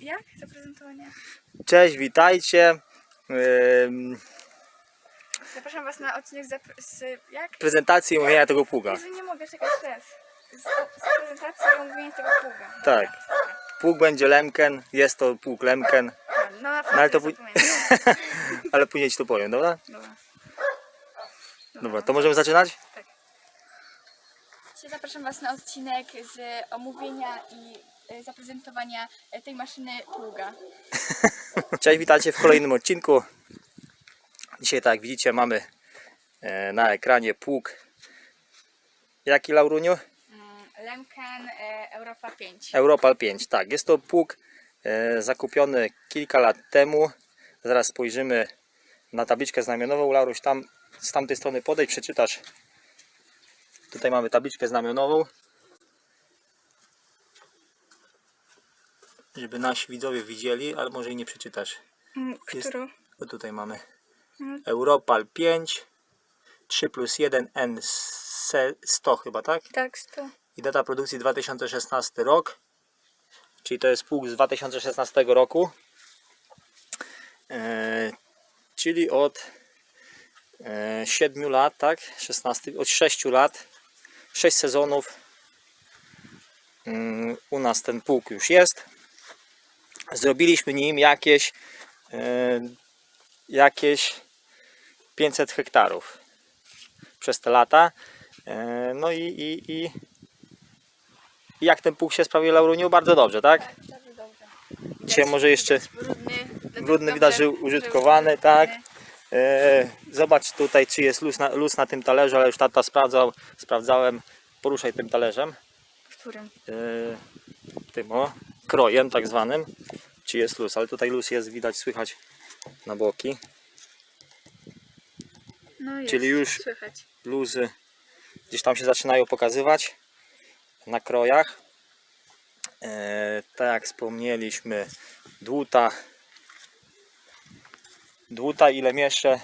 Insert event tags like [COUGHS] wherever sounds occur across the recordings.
Jak? Zaprezentowanie? Cześć, witajcie. Ym, Zapraszam Was na odcinek z, z jak? prezentacji mówienia tego pługa. Jezu, nie mogę czekać teraz. Z, z prezentacji i omówienia tego pługa. Tak. Pług będzie lemken, jest to pług lemken, A, No na ale to pój- [LAUGHS] ale później ci to powiem, dobra? Dobra. Dobra, to możemy zaczynać? Dzisiaj zapraszam Was na odcinek z omówienia i zaprezentowania y, tej maszyny pługa. [LAUGHS] Cześć, witajcie w kolejnym odcinku. Dzisiaj, tak jak widzicie, mamy e, na ekranie pług. Jaki, Lauruniu? Mm, Lemken Europa 5. Europal 5, tak. Jest to pług e, zakupiony kilka lat temu. Zaraz spojrzymy na tabliczkę znamionową. Lauruś, tam z tamtej strony podejdź, przeczytasz. Tutaj mamy tabliczkę znamionową. Żeby nasi widzowie widzieli, ale może i nie przeczytasz. Jest- Którą? Bo tutaj mamy Mm. Europal 5 3 plus 1 N 100 chyba, tak? Tak, 100. i data produkcji 2016 rok, czyli to jest pług z 2016 roku, e, czyli od e, 7 lat, tak, 16, od 6 lat, 6 sezonów mm, u nas ten pług już jest. Zrobiliśmy nim jakieś e, jakieś 500 hektarów przez te lata. E, No i, i, i jak ten pług się sprawuje Lauruniu? Bardzo dobrze, tak? Dobrze. Dzisiaj może jeszcze Brudny, brudny widać, że że użytkowany, tak? E, Zobacz tutaj, czy jest luz na, luz na tym talerzu, ale już tata sprawdzał, sprawdzałem. Poruszaj tym talerzem, którym? tym o, krojem tak zwanym, czy jest luz, ale tutaj luz jest, widać, słychać na boki. No jest, Czyli już- słychać. Luzy gdzieś tam się zaczynają pokazywać na krojach. E, tak jak wspomnieliśmy, dłuta, dłuta i lemiesze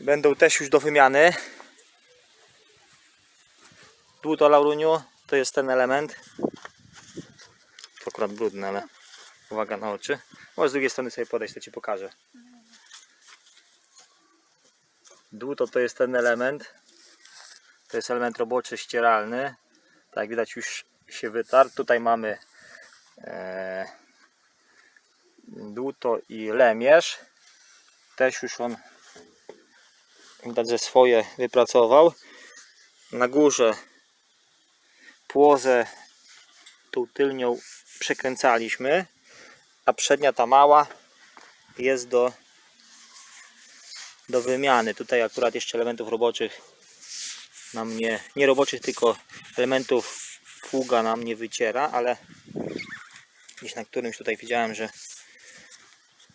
będą też już do wymiany. Dłuto Lauruniu to jest ten element. To akurat brudne, ale uwaga na oczy. Może z drugiej strony sobie podejść, to Ci pokażę. Dłuto to jest ten element. To jest element roboczy ścieralny. Tak jak widać już się wytarł. Tutaj mamy e, dłuto i lemierz. Też już on widać, że swoje wypracował. Na górze płozę tą tylnią przekręcaliśmy, a przednia ta mała jest do do wymiany. Tutaj akurat jeszcze elementów roboczych nam nie, nie roboczych, tylko elementów pługa nam nie wyciera, ale gdzieś na którymś tutaj widziałem, że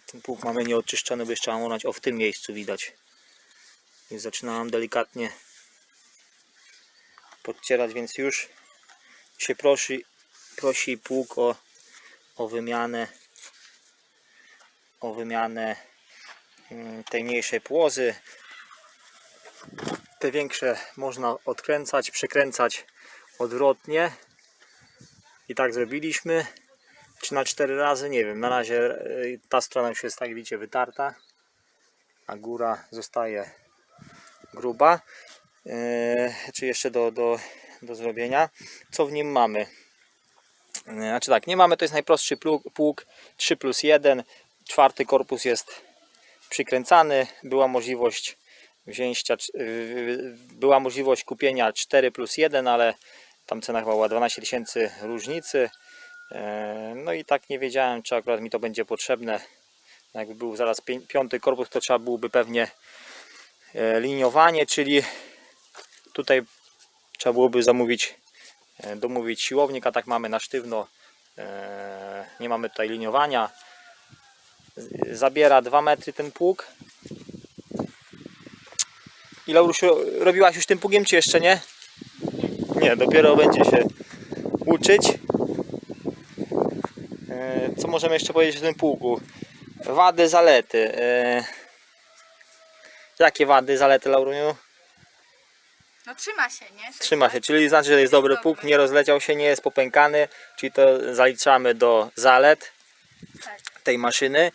ten pług mamy nieoczyszczony, bo jeszcze amonać o w tym miejscu widać. Więc zaczynałam delikatnie podcierać, więc już się prosi, prosi pług o, o wymianę o wymianę mm, tej mniejszej płozy. Te większe można odkręcać, przekręcać odwrotnie. I tak zrobiliśmy. Czy na cztery razy? Nie wiem. Na razie e, ta strona już jest tak widzicie wytarta, a góra zostaje gruba. E, Czy jeszcze do, do, do zrobienia. Co w nim mamy? E, Znaczy tak, nie mamy, to jest najprostszy pług, pług 3 plus 1. Czwarty korpus jest przykręcany. Była możliwość wzięcia, była możliwość kupienia 4 plus 1, ale tam cena chyba była 12 tysięcy różnicy. E, No i tak nie wiedziałem, czy akurat mi to będzie potrzebne. Jakby był zaraz piąty korpus, to trzeba byłoby pewnie e, liniowanie, czyli tutaj trzeba byłoby zamówić, domówić siłownik, a tak mamy na sztywno. e, Nie mamy tutaj liniowania zabiera 2 metry ten pług. I Laurusiu, robiłaś już tym pługiem, czy jeszcze nie? Nie, dopiero będzie się uczyć. E, Co możemy jeszcze powiedzieć o tym pługu? Wady, zalety. E, Jakie wady, zalety, Lauruniu? No trzyma się, nie? Sześć Trzyma się, czyli znaczy, że jest dobry pług, nie rozleciał się, nie jest popękany, czyli to zaliczamy do zalet Tak. tej maszyny.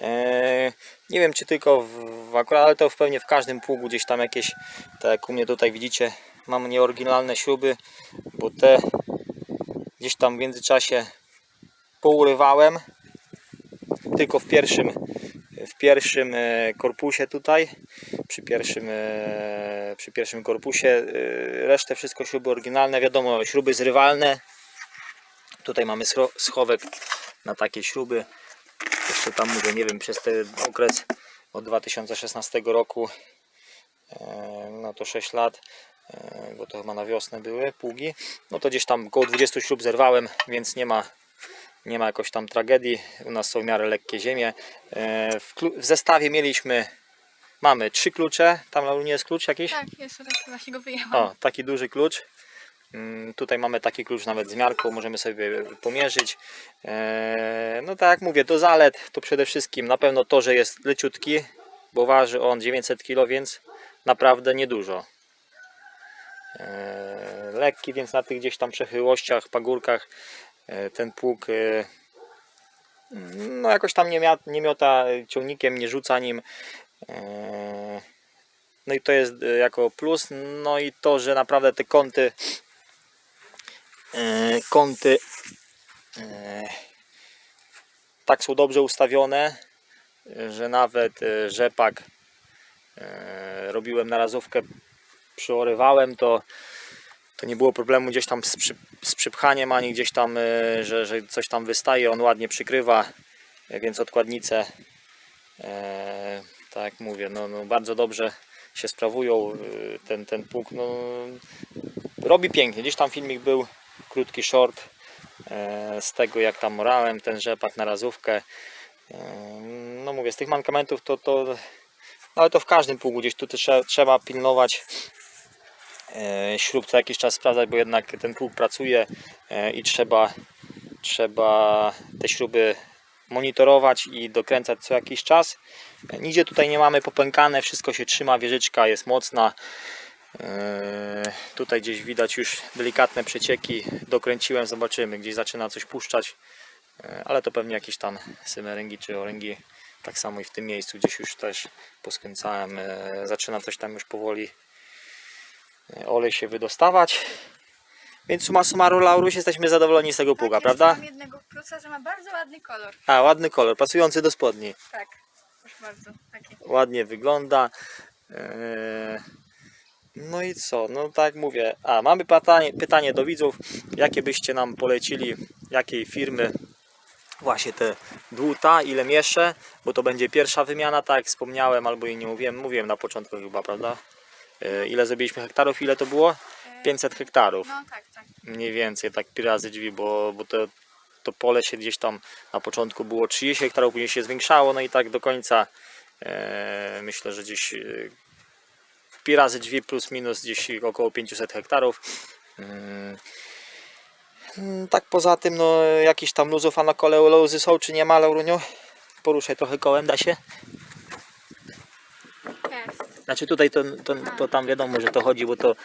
Eee, nie wiem czy tylko w, w akurat, ale to w pewnie w każdym pługu gdzieś tam jakieś, tak jak u mnie tutaj widzicie, mam nieoryginalne śruby, bo te gdzieś tam w międzyczasie pourywałem, tylko w pierwszym, w pierwszym e, korpusie tutaj, przy pierwszym, e, przy pierwszym korpusie, e, resztę wszystko śruby oryginalne, wiadomo, śruby zrywalne, tutaj mamy schowek na takie śruby, jeszcze tam mówię, nie wiem, przez ten okres od 2016 roku, e, no to 6 lat, bo to chyba na wiosnę były pługi, no to gdzieś tam około 20 śrub zerwałem, więc nie ma, nie ma jakoś tam tragedii, u nas są w miarę lekkie ziemie. E, W, w zestawie mieliśmy, mamy trzy klucze, tam na nie jest klucz jakiś? Tak, jest, właśnie go wyjęłam. O, taki duży klucz. Mm, Tutaj mamy taki klucz nawet z miarką, możemy sobie pomierzyć. Eee, No tak jak mówię, do zalet to przede wszystkim na pewno to, że jest leciutki, bo waży on 900 kg, więc naprawdę niedużo. Eee, Lekki, więc na tych gdzieś tam przechyłościach, pagórkach e, ten pług e, no jakoś tam nie, mia, nie miota ciągnikiem, nie rzuca nim. No i to jest e, jako plus. No i to, że naprawdę te kąty e, kąty e, tak są dobrze ustawione, e, że nawet e, rzepak e, robiłem narazówkę, przyorywałem to to nie było problemu gdzieś tam z, przy, z przypchaniem, ani gdzieś tam, e, że, że coś tam wystaje, on ładnie przykrywa, e, więc odkładnice, e, tak jak mówię, no, no bardzo dobrze się sprawują, ten, ten pług, no, robi pięknie, gdzieś tam filmik był, krótki short e, z tego jak tam morałem ten rzepak na razówkę, E, no mówię, z tych mankamentów to, to no, ale to w każdym pługu gdzieś tu trzeba, pilnować śrub co jakiś czas sprawdzać, bo jednak ten pług pracuje e, i trzeba, trzeba te śruby monitorować i dokręcać co jakiś czas. E, Nigdzie tutaj nie mamy popękane, wszystko się trzyma, wieżyczka jest mocna. E, Tutaj gdzieś widać już delikatne przecieki. Dokręciłem, zobaczymy, gdzieś zaczyna coś puszczać, E, ale to pewnie jakieś tam symeryngi czy oręgi. Tak samo i w tym miejscu gdzieś już też poskręcałem. e, Zaczyna coś tam już powoli e, olej się wydostawać. Więc summa summarum, Lauruś, jesteśmy zadowoleni z tego pługa, tak, prawda? Mam jednego plusa, że ma bardzo ładny kolor. A, ładny kolor, pasujący do spodni. Tak, proszę bardzo. Ładnie wygląda. Eee, No i co? No tak mówię. A, mamy pytanie, pytanie do widzów. Jakie byście nam polecili, jakiej firmy właśnie te dłuta, ile mieszczę, bo to będzie pierwsza wymiana, tak jak wspomniałem, albo i nie mówiłem, mówiłem na początku chyba, prawda? Eee, Ile zrobiliśmy hektarów, ile to było? E, 500 hektarów. No tak, tak. mniej więcej, tak pi razy drzwi, bo, bo to, to pole się gdzieś tam na początku było 30 hektarów, później się zwiększało, no i tak do końca e, myślę, że gdzieś e, pi razy drzwi plus minus gdzieś około 500 hektarów. Mm. Mm, Tak poza tym, no jakiś tam luzów, a na kole luzy są, czy nie ma, Lauruniu? Poruszaj trochę kołem, da się? Znaczy tutaj to, to, to tam wiadomo, że to chodzi, bo to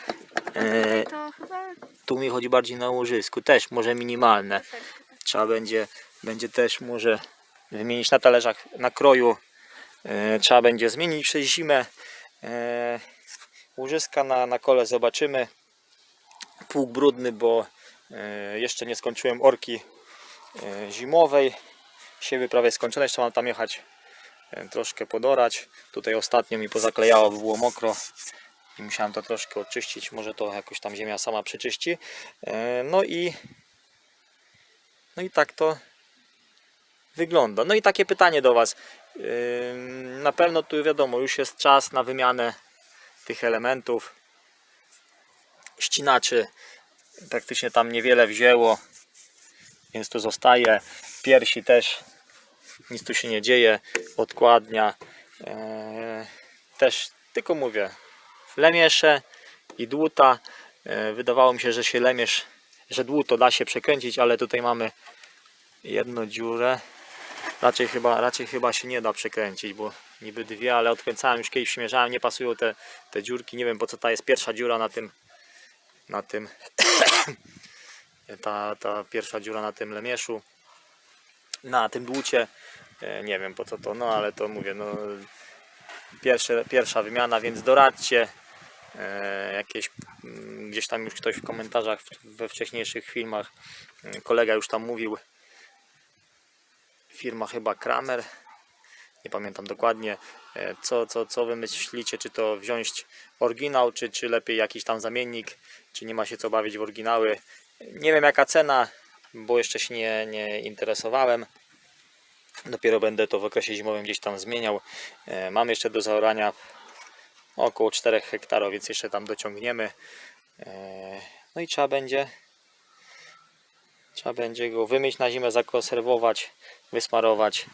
e, To chyba tu mi chodzi bardziej na łożysku, też może minimalne. trzeba będzie, będzie też może wymienić na talerzach na kroju. E, trzeba będzie zmienić przez zimę. E, łożyska na, na kole zobaczymy. Pług brudny, bo e, jeszcze nie skończyłem orki e, zimowej. Siewy prawie skończone, jeszcze mam tam jechać troszkę podorać. Tutaj ostatnio mi pozaklejało, było mokro i musiałem to troszkę oczyścić. Może to jakoś tam ziemia sama przeczyści. E, No i no i tak to wygląda. No i takie pytanie do Was. Ym, Na pewno tu wiadomo, już jest czas na wymianę tych elementów. Ścinaczy praktycznie tam niewiele wzięło, więc to zostaje. Piersi też nic tu się nie dzieje. Odkładnia Eee, też tylko mówię lemiesze i dłuta. E, Wydawało mi się, że się lemierz że dłuto da się przekręcić, ale tutaj mamy jedną dziurę. raczej chyba, raczej chyba się nie da przekręcić, bo niby dwie, ale odkręcałem już kiedyś przymierzałem, nie pasują te, te dziurki, nie wiem po co ta jest pierwsza dziura na tym na tym [COUGHS] ta, ta pierwsza dziura na tym lemieszu na tym dłucie. E, nie wiem po co to, no ale to mówię, no pierwsze, pierwsza wymiana, więc doradźcie e, jakieś mm, gdzieś tam już ktoś w komentarzach we wcześniejszych filmach mm, kolega już tam mówił. Firma chyba Kramer. Nie pamiętam dokładnie e, co, co, co wy myślicie, czy to wziąć oryginał, czy, czy lepiej jakiś tam zamiennik, czy nie ma się co bawić w oryginały. Nie wiem jaka cena, bo jeszcze się nie, nie interesowałem Dopiero będę to w okresie zimowym gdzieś tam zmieniał. E, Mam jeszcze do zaorania około 4 hektarów, więc jeszcze tam dociągniemy. E, No i trzeba będzie trzeba będzie go wymyć na zimę, zakonserwować, wysmarować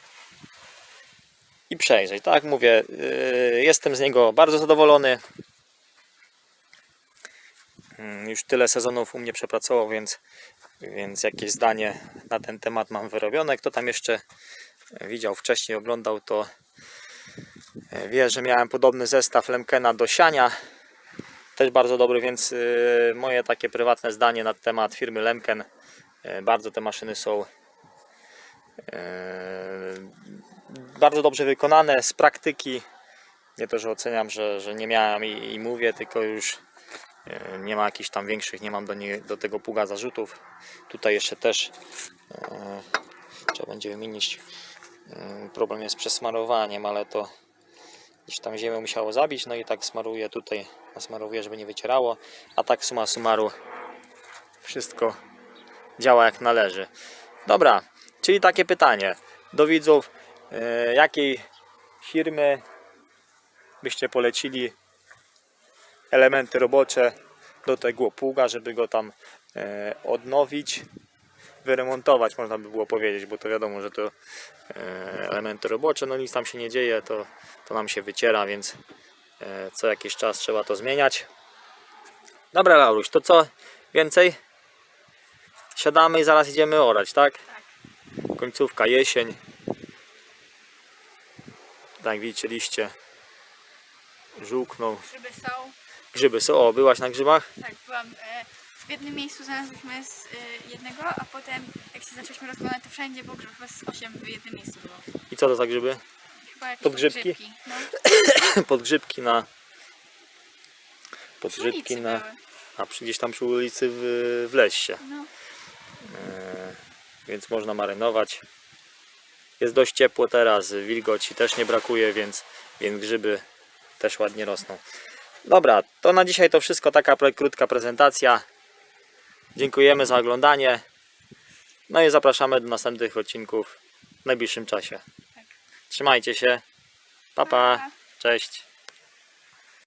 i przejrzeć. Tak mówię, e, jestem z niego bardzo zadowolony. Mm, Już tyle sezonów u mnie przepracował, więc, więc jakieś zdanie na ten temat mam wyrobione. Kto tam jeszcze widział wcześniej, oglądał, to e, wie, że miałem podobny zestaw Lemkena do siania. Też bardzo dobry, więc y, moje takie prywatne zdanie na temat firmy Lemken. e, Bardzo te maszyny są e, bardzo dobrze wykonane z praktyki. Nie to, że oceniam, że, że nie miałem i, i mówię, tylko już e, nie ma jakichś tam większych, nie mam do, nie, do tego pługa zarzutów. Tutaj jeszcze też e, trzeba będzie wymienić Mm, problem jest przesmarowaniem, ale to gdzieś tam ziemię musiało zabić, no i tak smaruję tutaj, nasmarowuję, żeby nie wycierało, a tak suma summarum wszystko działa jak należy. Dobra, czyli takie pytanie do widzów, e, jakiej firmy byście polecili elementy robocze do tego pługa, żeby go tam e, odnowić, wyremontować, można by było powiedzieć, bo to wiadomo, że to e, elementy robocze, no nic tam się nie dzieje, to, to nam się wyciera, więc e, co jakiś czas trzeba to zmieniać. Dobra, Lauruś, to co więcej? Siadamy i zaraz idziemy orać, tak? Końcówka, jesień. Tak widzicie, liście żółkną. Grzyby są. Grzyby są. O, byłaś na grzybach? Tak, byłam e, w jednym miejscu znalazłyśmy z e, jednego, a potem jak się zaczęliśmy rozglądać, to wszędzie było grzybów, z 8 w jednym miejscu było. I co to za grzyby? Chyba jakieś Podgrzybki? podgrzybki, No, [COUGHS] Podgrzybki na... Podgrzybki na... były. A przy, gdzieś tam przy ulicy w, w lesie. No, E, więc można marynować. Jest dość ciepło teraz, wilgoci też nie brakuje, więc, więc grzyby też ładnie rosną. Dobra, to na dzisiaj to wszystko, taka krótka prezentacja. Dziękujemy za oglądanie. No i zapraszamy do następnych odcinków w najbliższym czasie. Tak. Trzymajcie się. Pa. Pa. Cześć.